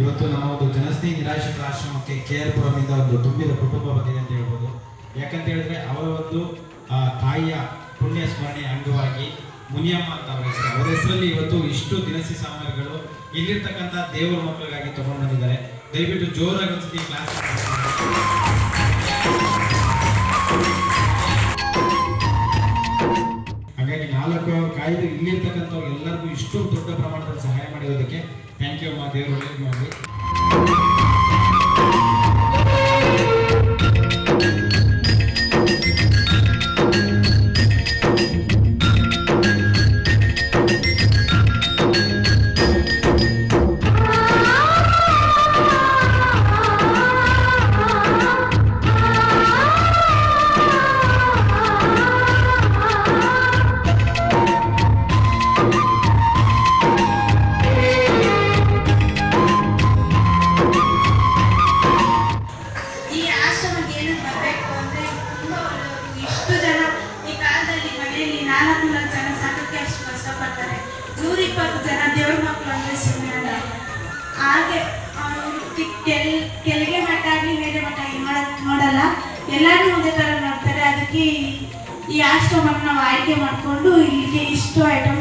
ವಿದ್ಯಾಶಂಕರ ಆಶ್ರಮಕ್ಕೆ K R ಪುರಮಿಂದ ಒಂದು ತುಂಬಿದ ಕುಟುಂಬ ಬಂದಿದೆ ಅಂತ ಹೇಳ್ಬೋದು. ಯಾಕಂತ ಹೇಳಿದ್ರೆ ಅವರ ಒಂದು ತಾಯಿಯ ಪುಣ್ಯ ಸ್ಮರಣೆ ಅಂಗವಾಗಿ ಮುನಿಯಮ್ಮ ಅಂತ ಅವರ ಹೆಸರು. ಅವರ ಹೆಸರಲ್ಲಿ ಇವತ್ತು ಇಷ್ಟು ದಿನಸಿ ಸಾಮಗ್ರಿಗಳು ಇಲ್ಲಿರ್ತಕ್ಕಂಥ ದೇವರ ಮಕ್ಕಳಿಗಾಗಿ ತಗೊಂಡು ಬಂದಿದ್ದಾರೆ ದಯವಿಟ್ಟು ಜೋರಾಗಿ ಕ್ಲಾಸ್ ಕಾಯ್ದು ಇಲ್ಲಿರ್ತಕ್ಕಂಥವ್ರು ಎಲ್ಲರಿಗೂ ಇಷ್ಟು ದೊಡ್ಡ ಪ್ರಮಾಣದಲ್ಲಿ ಸಹಾಯ ಮಾಡಿರೋದಕ್ಕೆ ಥ್ಯಾಂಕ್ ಯು ಅಮ್ಮ ದೇವರು ಮಾಡಲಿ. ಮನೆಯಲ್ಲಿ ನಾಲ್ಕು ನಾಲ್ಕು ಜನ ಸಾಕಕ್ಕೆ ಅಷ್ಟು ಕಷ್ಟಪಡ್ತಾರೆ ನೂರಿಪ್ಪತ್ತು ಜನ ದೇವ್ರ ಮಕ್ಕಳು ಅಂದ್ರೆ ಸುಮ್ಮನೆ ಅಲ್ಲ ಹಾಗೆ ಕೆಲ್, ಕೆಳಗೆ ಮಠ ಆಗಲಿ, ಮೇಲೆ ಮಠ ಆಗಲಿ ನೋಡ, ನೋಡಲ್ಲ. ಎಲ್ಲರೂ ಒಂದೇ ಥರ ನೋಡ್ತಾರೆ ಅದಕ್ಕೆ ಈ- ಆಶ್ರಮಕ್ಕೆ ನಾವು ಆಯ್ಕೆ ಮಾಡಿಕೊಂಡು ಇಲ್ಲಿಗೆ ಇಷ್ಟು ತಗೊಂಡು